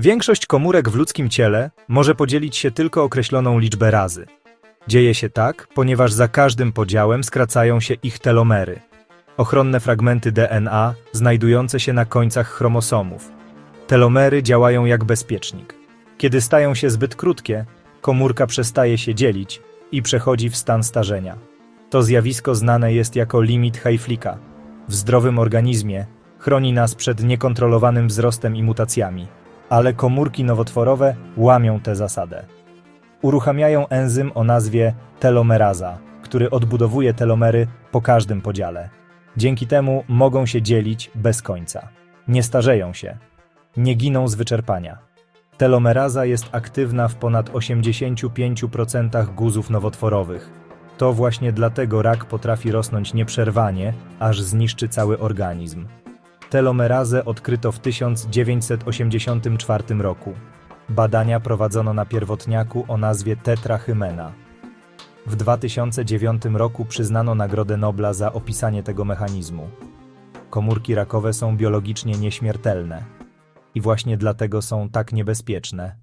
Większość komórek w ludzkim ciele może podzielić się tylko określoną liczbę razy. Dzieje się tak, ponieważ za każdym podziałem skracają się ich telomery. Ochronne fragmenty DNA znajdujące się na końcach chromosomów. Telomery działają jak bezpiecznik. Kiedy stają się zbyt krótkie, komórka przestaje się dzielić i przechodzi w stan starzenia. To zjawisko znane jest jako limit Hayflicka. W zdrowym organizmie chroni nas przed niekontrolowanym wzrostem i mutacjami, ale komórki nowotworowe łamią tę zasadę. Uruchamiają enzym o nazwie telomeraza, który odbudowuje telomery po każdym podziale. Dzięki temu mogą się dzielić bez końca. Nie starzeją się, nie giną z wyczerpania. Telomeraza jest aktywna w ponad 85% guzów nowotworowych. To właśnie dlatego rak potrafi rosnąć nieprzerwanie, aż zniszczy cały organizm. Telomerazę odkryto w 1984 roku. Badania prowadzono na pierwotniaku o nazwie tetrahymena. W 2009 roku przyznano Nagrodę Nobla za opisanie tego mechanizmu. Komórki rakowe są biologicznie nieśmiertelne i właśnie dlatego są tak niebezpieczne.